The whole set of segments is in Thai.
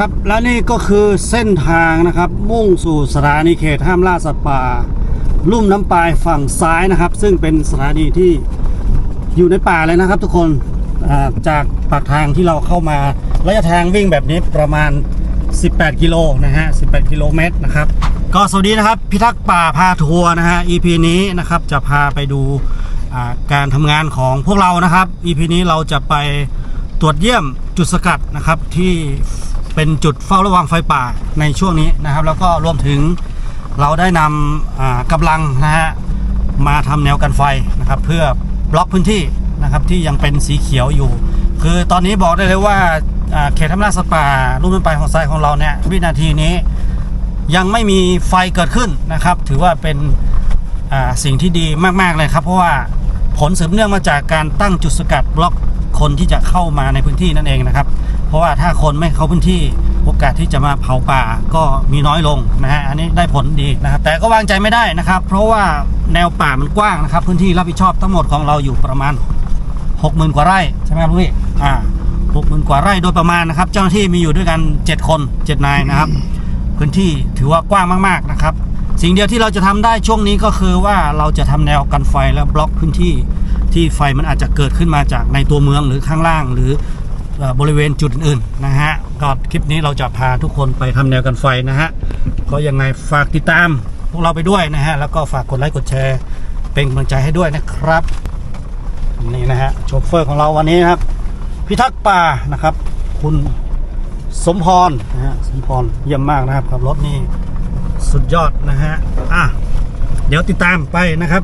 ครับและนี่ก็คือเส้นทางนะครับ มุ่งสู่สถานีเขตห้ามล่าสัตว์ป่าลุ่มน้ำปลายฝั่งซ้ายนะครับ ซึ่งเป็นสถานีที่อยู่ในป่าเลยนะครับ ทุกคนจากปากทางที่เราเข้ามาระยะทางวิ่งแบบนี้ประมาณ 18 กิโลนะฮะ 18 กิโลเมตรนะครับ ก็สวัสดีนะครับ พิทักษ์ป่าพาทัวร์นะฮะ EP นี้นะครับจะพาไปดูการทำงานของพวกเรานะครับ EP นี้เราจะไปตรวจเยี่ยมจุดสกัดนะครับที่ เป็นจุดเฝ้าระวังไฟป่าในช่วงนี้นะครับ แล้วก็รวมถึงเราได้นำกำลังนะฮะมาทำแนวกันไฟนะครับ เพื่อบล็อกพื้นที่นะครับที่ยังเป็นสีเขียวอยู่ คือตอนนี้บอกได้เลยว่าเขตธรรมราชสปารุ่นไปของซ้ายของเราเนี่ยวินาทีนี้ยังไม่มีไฟเกิดขึ้นนะครับ ถือว่าเป็นสิ่งที่ดีมาก ๆ เลยครับ เพราะว่าผลสืบเนื่องมาจากการตั้งจุดสกัดบล็อก คนที่จะเข้ามาในพื้นที่นั่นเองนะครับ เพราะว่าถ้าคนไม่เข้าพื้นที่โอกาสที่จะมาเผาป่าก็มีน้อยลงนะฮะอันนี้ได้ผลดีนะครับ แต่ก็วางใจไม่ได้นะครับ เพราะว่าแนวป่ามันกว้างนะครับ พื้นที่รับผิดชอบทั้งหมดของเราอยู่ประมาณ 60,000 กว่าไร่ใช่ไหมครับลุงพี่อ่า60,000กว่าไร่โดยประมาณนะครับ เจ้าหน้าที่มีอยู่ด้วยกัน 7 คน 7 นายนะครับ พื้นที่ถือว่ากว้างมากๆนะครับ สิ่งเดียวที่เราจะทำได้ช่วงนี้ก็คือว่าเราจะทำแนวกันไฟและบล็อกพื้นที่ ที่ไฟมันอาจจะเกิดขึ้นมาจากในตัวเมืองหรือข้างล่างหรือบริเวณจุดอื่นๆนะฮะก็คลิปนี้เราจะพาทุกคนไปทำแนวกันไฟนะฮะก็ยังไงฝากติดตามพวกเราไปด้วยนะฮะแล้วก็ฝากกดไลค์กดแชร์ เป็นกำลังใจให้ด้วยนะครับนี่นะฮะโชเฟอร์ของเราวันนี้นะครับ พิทักษ์ป่านะครับ คุณสมพรนะฮะสมพรเยี่ยมมากนะครับขับรถนี่สุดยอดนะฮะอะเดี๋ยวติดตามไปนะครับ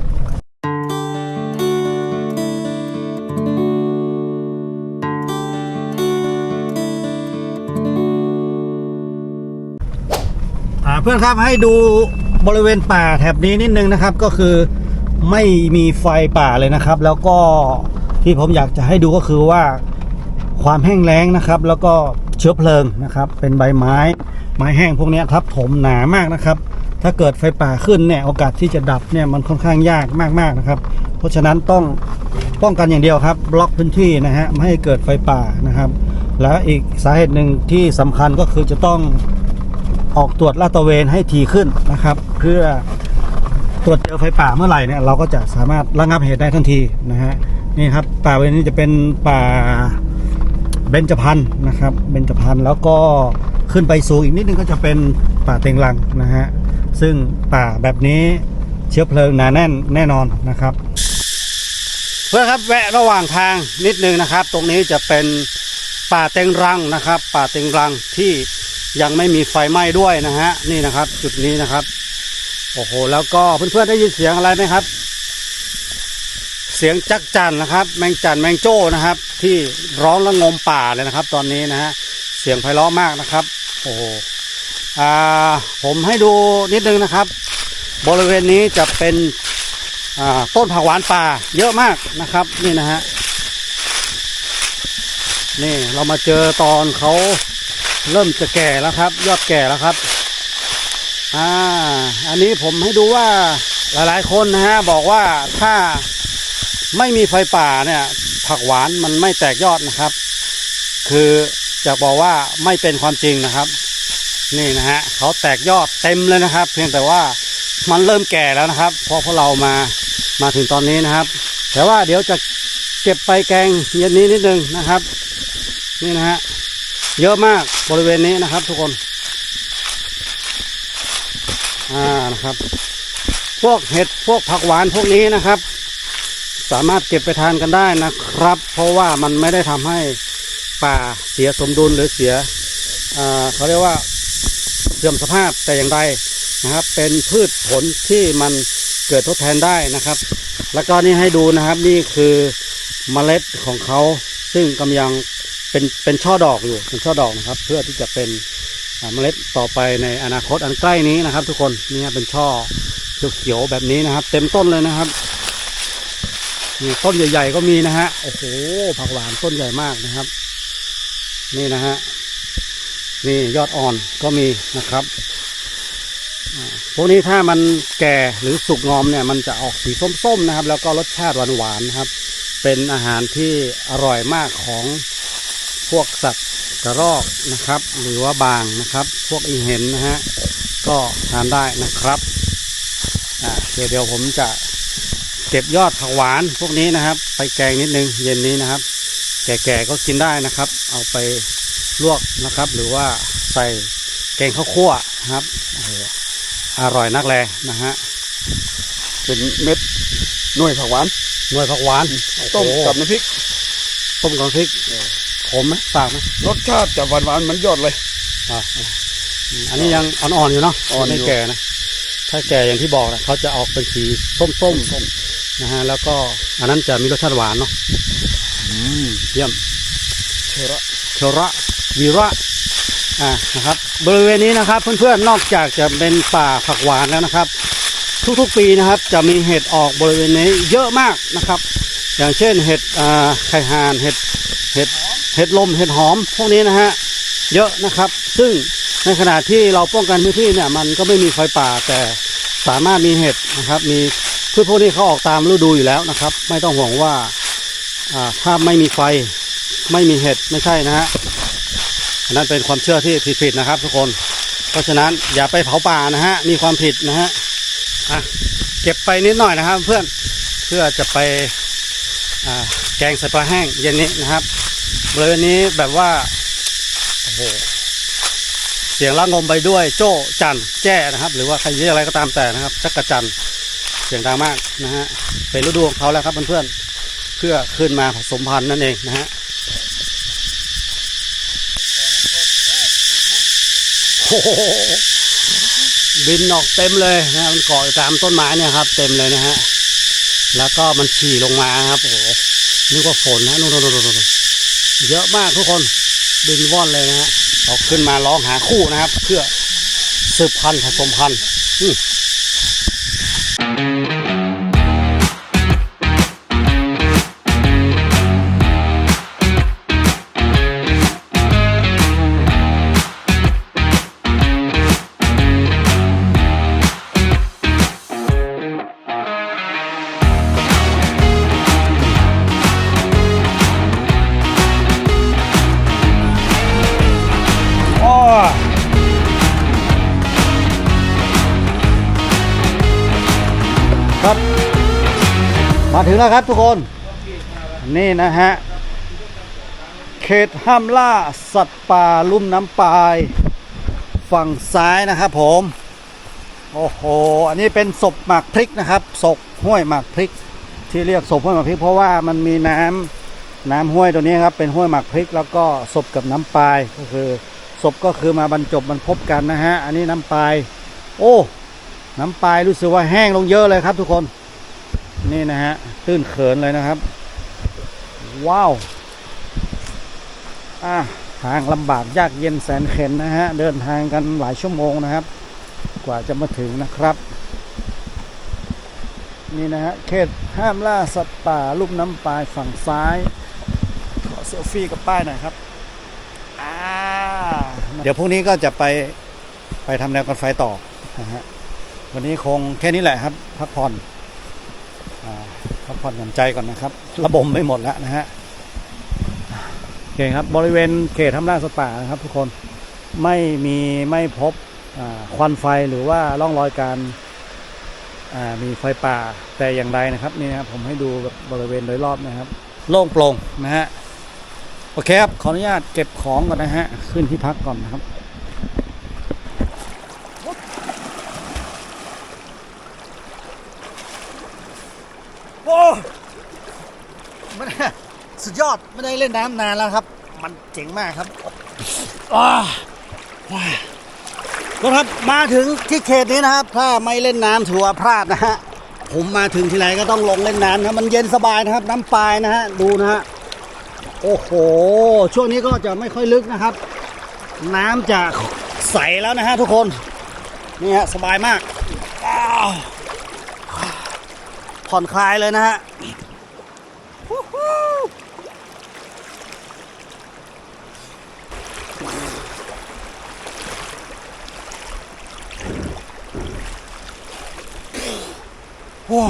พื่อนครับให้ดูบริเวณป่าแถบนี้นิดนึงนะครับ ก็คือไม่มีไฟป่าเลยนะครับ แล้วก็ที่ผมอยากจะให้ดูก็คือว่าความแห้งแล้งนะครับ แล้วก็เชื้อเพลิงนะครับ เป็นใบไม้ ไม้แห้งพวกนี้ทับถมหนามากนะครับ ถ้าเกิดไฟป่าขึ้นเนี่ยโอกาสที่จะดับเนี่ยมันค่อนข้างยากมากๆนะครับ เพราะฉะนั้นต้องป้องกันอย่างเดียวครับ บล็อกพื้นที่นะฮะไม่ให้เกิดไฟป่านะครับ และอีกสาเหตุหนึ่งที่สำคัญก็คือจะต้อง ออกตรวจลาดตระเวนให้ทีขึ้นนะครับ เพื่อตรวจเจอไฟป่าเมื่อไหร่เนี่ยเราก็จะสามารถระงับเหตุได้ทันทีนะฮะนี่ครับป่าบริเวณนี้จะเป็นป่าเบญจพรรณนะครับเบญจพรรณแล้วก็ขึ้นไปสูงอีกนิดนึงก็จะเป็นป่าเต็งรังนะฮะซึ่งป่าแบบนี้เชื้อเพลิงหนาแน่นแน่นอนนะครับ เพื่อนครับแวะระหว่างทางนิดนึงนะครับ ตรงนี้จะเป็นป่าเต็งรังนะครับ ป่าเต็งรังที่ ยังไม่มีไฟไหม้ด้วยนะฮะนี่นะครับ จุดนี้นะครับ โอ้โห แล้วก็เพื่อนๆได้ยินเสียงอะไรไหมครับ เสียงจักจันนะครับ แมงจันแมงโจ้นะครับ ที่ร้องระงมป่าเลยนะครับ ตอนนี้นะฮะเสียงไพเราะมากนะครับ โอ้โหอ่าผมให้ดูนิดนึงนะครับ บริเวณนี้จะเป็นอ่าต้นผักหวานป่าเยอะมากนะครับนี่นะฮะนี่เรามาเจอตอนเขา เริ่มจะแก่แล้วครับ ยอดแก่แล้วครับ อ่า อันนี้ผมให้ดูว่าหลายๆ คนนะฮะบอกว่าถ้าไม่มีไฟป่าเนี่ย ผักหวานมันไม่แตกยอดนะครับ คือจะบอกว่าไม่เป็นความจริงนะครับ นี่นะฮะเขาแตกยอดเต็มเลยนะครับ เพียงแต่ว่ามันเริ่มแก่แล้วนะครับเพราะพวกเรามามาถึงตอนนี้นะครับ แต่ว่าเดี๋ยวจะเก็บไปแกงเย็นนี้นิดนึงนะครับ นี่นะฮะ เยอะมากบริเวณนี้นะครับทุกคน อ่านะครับ พวกเห็ดพวกผักหวานพวกนี้นะครับ สามารถเก็บไปทานกันได้นะครับ เพราะว่ามันไม่ได้ทำให้ป่าเสียสมดุลหรือเสียอ่าเขาเรียกว่าเสื่อมสภาพแต่อย่างใดนะครับ เป็นพืชผลที่มันเกิดทดแทนได้นะครับ แล้วก็นี่ให้ดูนะครับนี่คือเมล็ดของเขาซึ่งกำลัง เป็นเป็นช่อดอกอยู่เป็นช่อดอกนะครับ เพื่อที่จะเป็นเมล็ดต่อไปในอนาคตอันใกล้นี้นะครับ ทุกคนนี่เป็นช่อเขียวๆแบบนี้นะครับ เต็มต้นเลยนะครับนี่ต้นใหญ่ ๆ ก็มีนะฮะโอ้โหผักหวานต้นใหญ่มากนะครับ นี่นะฮะนี่ยอดอ่อนก็มีนะครับพวกนี้ถ้ามันแก่หรือสุกงอมเนี่ยมันจะออกสีส้มๆนะครับ แล้วก็รสชาติหวานๆนะครับ เป็นอาหารที่อร่อยมากของ พวกสัตว์กระรอกนะครับ หรือว่าบางนะครับ พวกอีเห็นนะฮะก็ทานได้นะครับอ่าเดี๋ยวเดี๋ยวผมจะเก็บยอดผักหวานพวกนี้นะครับ ไปแกงนิดนึงเย็นนี้นะครับ แก่ๆก็กินได้นะครับ เอาไปลวกนะครับ หรือว่าใส่แกงข้าวคั่วนะครับโอ้โหอร่อยนักแลนะฮะเป็นเม็ดหน่วยผักหวานหน่วยผักหวานต้มโอ้โหกับน้ำพริกต้มกับพริก ขมไหมฝากไหมรสชาติจะหวานหวานๆเหมันยอดเลยอ่าอ่าอืมอันนี้ยังอ่อนๆอยู่เนาะอ่อนอยู่ไม่แก่นะถ้าแก่อย่างที่บอกนะเขาจะออกเป็นสีส้มๆนะฮะแล้วก็อันนั้นจะมีรสชาติหวานเนาะอืมเยี่ยมเชอระเชระวีระอ่านะครับ บริเวณนี้นะครับ เพื่อนๆนอกจากจะเป็นป่าผักหวานแล้วนะครับ ทุกๆปีนะครับ จะมีเห็ดออกบริเวณนี้เยอะมากนะครับ อย่างเช่นเห็ดอ่าไข่ห่านเห็ดเห็ด เห็ดลมเห็ดหอมพวกนี้นะฮะเยอะนะครับ ซึ่งในขณะที่เราป้องกันพื้นที่เนี่ย มันก็ไม่มีไฟป่าแต่สามารถมีเห็ดนะครับ มีพืชพวกนี้เขาออกตามฤดูอยู่แล้วนะครับ ไม่ต้องห่วงว่าอ่าถ้าไม่มีไฟไม่มีเห็ดไม่ใช่นะฮะนนั้นเป็นความเชื่อที่ผิดๆนะครับ ทุกคน เพราะฉะนั้นอย่าไปเผาป่านะฮะมีความผิดนะฮะอะเก็บไปนิดหน่อยนะครับ เพื่อนเพื่อจะไปแกงใส่ปลาแห้งเย็นนี้นะครับ บริเวณนี้แบบว่าโอ้โหเสียงระงมไปด้วย โจ้จันแจ้นะครับ หรือว่าใครเรียกอะไรก็ตามแต่นะครับจักกรจันเสียงดังมากนะฮะเป็นฤดูของเขาแล้วครับเพื่อนๆเพื่อขึ้นมาผสมพันธุ์นั่นเองนะฮะโอ้โหบินออกเต็มเลยนะมันเกาะตามต้นไม้เนี่ยครับ เต็มเลยนะฮะแล้วก็มันฉี่ลงมาครับโอ้โหนึกว่าฝนนะนู่นนู่นนู่นนู่น เยอะมากทุกคนบินว่อนเลยนะฮะเราขึ้นมาร้องหาคู่นะครับ เพื่อสืบพันธุ์ผสมพันธุ์ มาถึงแล้วครับทุกคน นี่นะฮะ เขตห้ามล่าสัตว์ป่าลุ่มน้ำปาย ฝั่งซ้ายนะครับผม โอ้โห อันนี้เป็นศพหมากพริกนะครับศพห้วยหมากพริก ที่เรียกศพห้วยหมากพริก เพราะว่ามันมีน้ำน้ำห้วยตัวนี้ครับเป็นห้วยหมากพริก แล้วก็ศพกับน้ำปลายก็คือศพก็คือมาบรรจบมันพบกันนะฮะ อันนี้น้ำปลาย โอ้ น้ำปลายรู้สึกว่าแห้งลงเยอะเลยครับทุกคน นี่นะฮะตื้นเขินเลยนะครับ ว้าว อะทางลำบากยากเย็นแสนเข็นนะฮะ เดินทางกันหลายชั่วโมงนะครับ กว่าจะมาถึงนะครับ นี่นะฮะ เขตห้ามล่าสัตว์ป่าลูกน้ำปลายฝั่งซ้าย ขอเซลฟี่กับป้ายหน่อยครับ อ่า เดี๋ยวพรุ่งนี้ก็จะไปไปทำแนวกันไฟต่อนะฮะ วันนี้คงแค่นี้แหละครับ พักผ่อน พักผ่อนหย่อนใจก่อนนะครับ ระบมไม่หมดแล้วนะฮะโอเคครับบริเวณเขตทำล่าสัตว์ป่านะครับ ทุกคนไม่มีไม่พบควันไฟหรือว่าร่องรอยการมีไฟป่าแต่อย่างใดนะครับนี่ครับผมให้ดูแบบบริเวณโดยรอบนะครับ โล่งโปร่งนะฮะโอเคครับขออนุญาตเก็บของก่อนนะฮะขึ้นที่พักก่อนนะครับ โอ้ม่ได้สุดยอดไม่ได้เล่นน้ำนานแล้วครับ มันเจ๋งมากครับอ้าว้าก็ครับมาถึงที่เขตนี้นะครับ ถ้าไม่เล่นน้ำถือว่าพลาดนะฮะผมมาถึงที่ไหนก็ต้องลงเล่นน้ำนะมันเย็นสบายนะครับ น้ำปลายนะฮะดูนะฮะโอ้โห ช่วงนี้ก็จะไม่ค่อยลึกนะครับ น้ำจะใสแล้วนะฮะทุกคนนี่ฮะสบายมากอ้าว ผ่อนคลายเลยนะฮะโอ้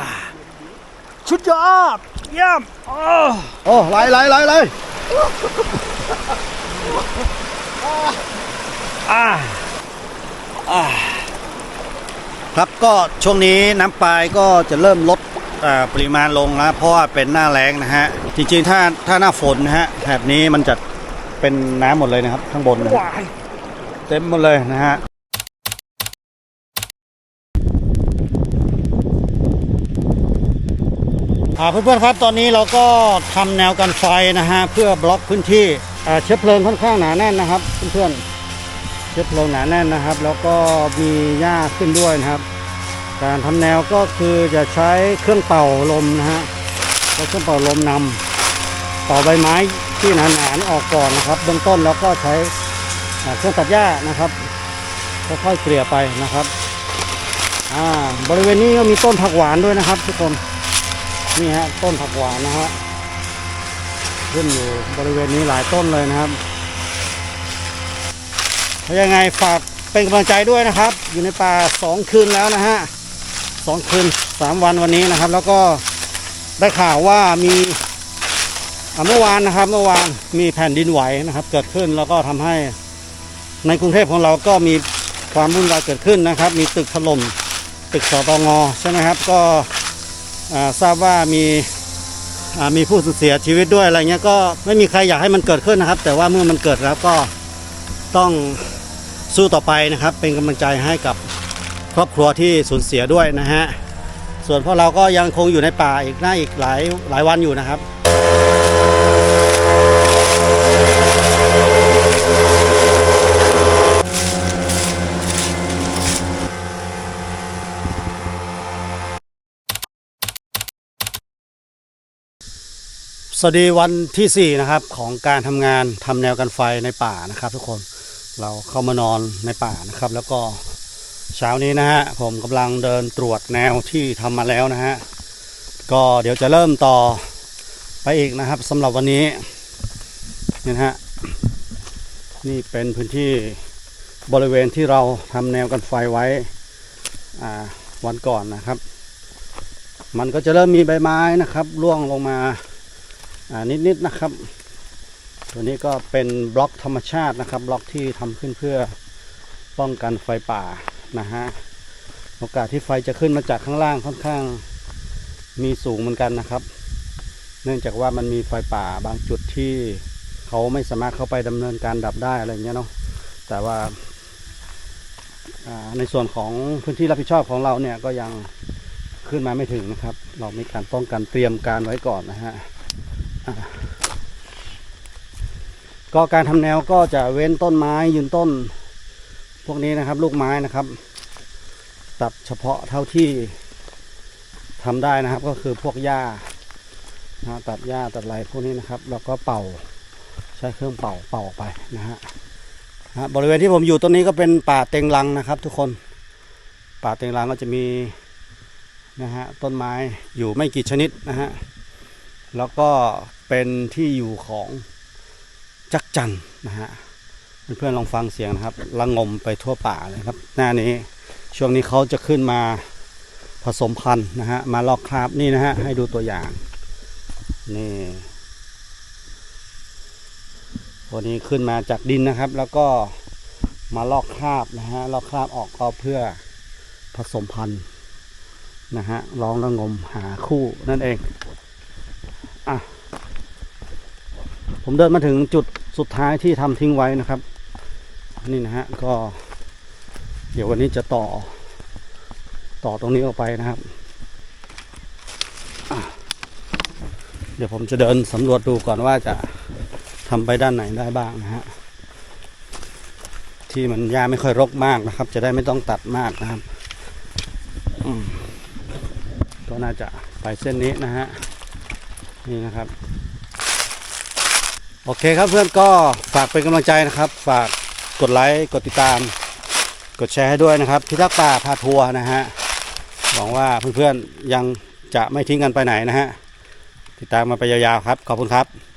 าชุดยอดเยี่ยมโอ้โอ้ไหลไหลไหลไหลอ่าอ่า ครับก็ช่วงนี้น้ำปลายก็จะเริ่มลดปริมาณลงแล้วเพราะว่าเป็นหน้าแล้งนะฮะ จริงๆถ้าถ้าหน้าฝนนะฮะแถบนี้มันจะเป็นน้ำหมดเลยนะครับ ข้างบนนะเต็มหมดเลยนะฮะเพื่อนๆครับตอนนี้เราก็ทำแนวกันไฟนะฮะเพื่อบล็อกพื้นที่เชื้อเพลิงค่อนข้างหนาแน่นนะครับเพื่อนๆ เชื้อเพลิงหนาแน่นนะครับ แล้วก็มีหญ้าขึ้นด้วยนะครับ การทำแนวก็คือจะใช้เครื่องเป่าลมนะฮะใช้เครื่องเป่าลมนำเป่าใบไม้ที่หนาๆออกก่อนนะครับเบื้องต้นแล้วก็ใช้เครื่องตัดหญ้านะครับค่อยๆเกลี่ยไปนะครับอ่าบริเวณนี้ก็มีต้นผักหวานด้วยนะครับ ทุกคนนี่ฮะต้นผักหวานนะฮะขึ้นอยู่บริเวณนี้หลายต้นเลยนะครับ ยังไงฝากเป็นกำลังใจด้วยนะครับ อยู่ในป่าสองคืนแล้วนะฮะสองคืนสามวันวันนี้นะครับ แล้วก็ได้ข่าวว่ามีเมื่อวานนะครับเมื่อวานมีแผ่นดินไหวนะครับ เกิดขึ้นแล้วก็ทำให้ในกรุงเทพของเราก็มีความวุ่นวายเกิดขึ้นนะครับ มีตึกถล่มตึกสตงใช่ไหมครับ ก็ทราบว่ามีมีผู้สูญเสียชีวิตด้วยอะไรเงี้ยก็ไม่มีใครอยากให้มันเกิดขึ้นนะครับ แต่ว่าเมื่อมันเกิดแล้วก็ต้อง สู้ต่อไปนะครับ เป็นกำลังใจให้กับครอบครัวที่สูญเสียด้วยนะฮะ ส่วนพวกเราก็ยังคงอยู่ในป่าอีกหน่าอีกหลายหลายวันอยู่นะครับสวัสดีวันที่ 4 นะครับ ของการทำงานทำแนวกันไฟในป่านะครับทุกคน เราเข้ามานอนในป่านะครับ แล้วก็เช้านี้นะฮะผมกำลังเดินตรวจแนวที่ทำมาแล้วนะฮะก็เดี๋ยวจะเริ่มต่อไปอีกนะครับสำหรับวันนี้นี่นะฮะนี่เป็นพื้นที่บริเวณที่เราทำแนวกันไฟไว้วันก่อนนะครับ มันก็จะเริ่มมีใบไม้นะครับร่วงลงมาอ่านิดๆนะครับ ตัวนี้ก็เป็นบล็อกธรรมชาตินะครับ บล็อกที่ทำขึ้นเพื่อป้องกันไฟป่านะฮะโอกาสที่ไฟจะขึ้นมาจากข้างล่างค่อนข้างมีสูงเหมือนกันนะครับ เนื่องจากว่ามันมีไฟป่าบางจุดที่เขาไม่สามารถเข้าไปดำเนินการดับได้อะไรเงี้ยเนาะแต่ว่าอ่าในส่วนของพื้นที่รับผิดชอบของเราเนี่ยก็ยังขึ้นมาไม่ถึงนะครับ เรามีการป้องกันเตรียมการไว้ก่อนนะฮะ ก็การทำแนวก็จะเว้นต้นไม้ยืนต้น พวกนี้นะครับ ลูกไม้นะครับ ตัดเฉพาะเท่าที่ทำได้นะครับ ก็คือพวกหญ้านะตัดหญ้าตัดไรพวกนี้นะครับ แล้วก็เป่าใช้เครื่องเป่าเป่าออกไปนะฮะนะบริเวณที่ผมอยู่ต้นนี้ก็เป็นป่าเต็งรังนะครับ ทุกคน ป่าเต็งรังก็จะมีนะฮะต้นไม้อยู่ไม่กี่ชนิดนะฮะแล้วก็เป็นที่อยู่ของ จักจันนะฮะเพื่อนๆลองฟังเสียงนะครับระงมไปทั่วป่าเลยครับ หน้านี้ช่วงนี้เขาจะขึ้นมาผสมพันธุ์นะฮะมาลอกคราบนี่นะฮะให้ดูตัวอย่างนี่ตัวนี้ขึ้นมาจากดินนะครับ แล้วก็มาลอกคราบนะฮะลอกคราบออกก็เพื่อผสมพันธุ์นะฮะลองระงมหาคู่นั่นเองอะผมเดินมาถึงจุด สุดท้ายที่ทำทิ้งไว้นะครับ นี่นะฮะก็ เดี๋ยววันนี้จะต่อ ต่อตรงนี้ออกไปนะครับ เดี๋ยวผมจะเดินสำรวจดูก่อนว่าจะทำไปด้านไหนได้บ้างนะฮะที่มันหญ้าไม่ค่อยรกมากนะครับ จะได้ไม่ต้องตัดมากนะครับก็น่าจะไปเส้นนี้นะฮะนี่นะครับ โอเคครับเพื่อนก็ฝากเป็นกำลังใจนะครับ ฝากกดไลค์กดติดตาม กดแชร์ให้ด้วยนะครับพิทักษ์ป่าพาทัวร์นะฮะหวังว่าเพื่อนๆยังจะไม่ทิ้งกันไปไหนนะฮะติดตามมาไปยาวๆครับ ขอบคุณครับ